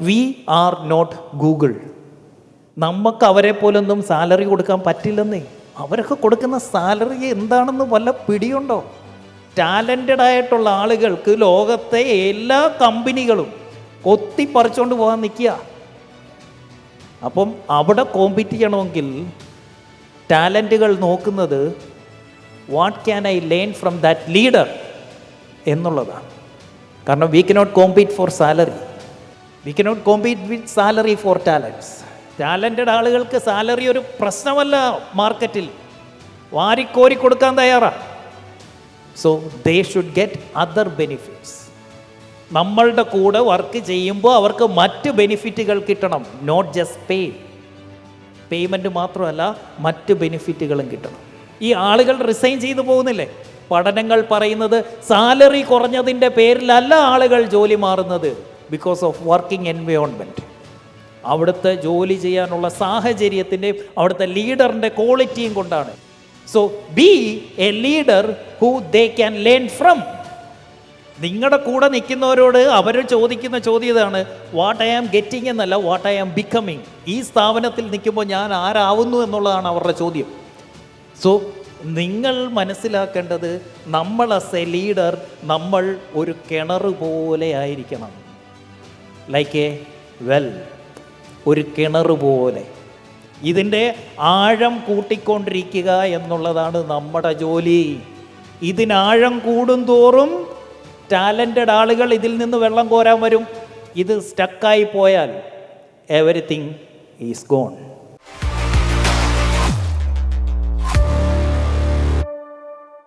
V are not Google നമുക്ക് അവരെ പോലൊന്നും സാലറി കൊടുക്കാൻ പറ്റില്ലെന്നേ. അവരൊക്കെ കൊടുക്കുന്ന സാലറി എന്താണെന്ന് വല്ല പിടിയുണ്ടോ? ടാലന്റഡ് ആയിട്ടുള്ള ആളുകൾക്ക് ലോകത്തെ എല്ലാ കമ്പനികളും കൊത്തിപ്പറിച്ചുകൊണ്ട് പോകാൻ നിൽക്കുക അപ്പം അവിടെ കോമ്പീറ്റ് ചെയ്യണമെങ്കിൽ ടാലന്റുകൾ നോക്കുന്നത് what can I learn from that leader എന്നുള്ളതാണ്. കാരണം we cannot compete for salary we cannot compete with salary for talents talented ആളുകൾക്ക് സാലറി ഒരു പ്രശ്നമല്ല മാർക്കറ്റിൽ വാരിക്കോരി കൊടുക്കാൻ തയ്യാറാണ് so they should get other benefits നമ്മളുടെ കൂടെ വർക്ക് ചെയ്യുമ്പോൾ അവർക്ക് മറ്റ് ബെനിഫിറ്റുകൾ കിട്ടണം. നോട്ട് ജസ്റ്റ് പേ പേയ്മെന്റ് മാത്രമല്ല മറ്റ് ബെനിഫിറ്റുകളും കിട്ടണം. ഈ ആളുകൾ റിസൈൻ ചെയ്തു പോകുന്നില്ലേ? പഠനങ്ങൾ പറയുന്നത് സാലറി കുറഞ്ഞതിന്റെ പേരിലല്ല ആളുകൾ ജോലി മാറുന്നത്. ബിക്കോസ് ഓഫ് വർക്കിംഗ് എൻവയോൺമെന്റ് അവിടുത്തെ ജോലി ചെയ്യാനുള്ള സാഹചര്യത്തിന്റെയും അവിടുത്തെ ലീഡറിന്റെ ക്വാളിറ്റിയും കൊണ്ടാണ്. So be a leader who they can learn from നിങ്ങളുടെ കൂടെ നിൽക്കുന്നവരോട് അവർ ചോദിക്കുന്ന ചോദ്യം ഇതാണ് വാട്ട് ഐ ആം ഗെറ്റിംഗ് എന്നല്ല വാട്ട് ഐ ആം ബിക്കമിങ് ഈ സ്ഥാപനത്തിൽ നിൽക്കുമ്പോൾ ഞാൻ ആരാവുന്നു എന്നുള്ളതാണ് അവരുടെ ചോദ്യം. സോ നിങ്ങൾ മനസ്സിലാക്കേണ്ടത് നമ്മൾ അസ് എ ലീഡർ നമ്മൾ ഒരു കിണർ പോലെ ആയിരിക്കണം. ലൈക്ക് എ വെൽ ഒരു കിണർ പോലെ. ഇതിന്റെ ആഴം കൂട്ടിക്കൊണ്ടിരിക്കുക എന്നുള്ളതാണ് നമ്മുടെ ജോലി. ഇതിനാഴം കൂടുന്തോറും ടാലന്റഡ് ആളുകൾ ഇതിൽ നിന്ന് വെള്ളം കോരാൻ വരും. ഇത് സ്റ്റക്കായി പോയാൽ എവറിത്തിങ് ഈസ് ഗോൺ.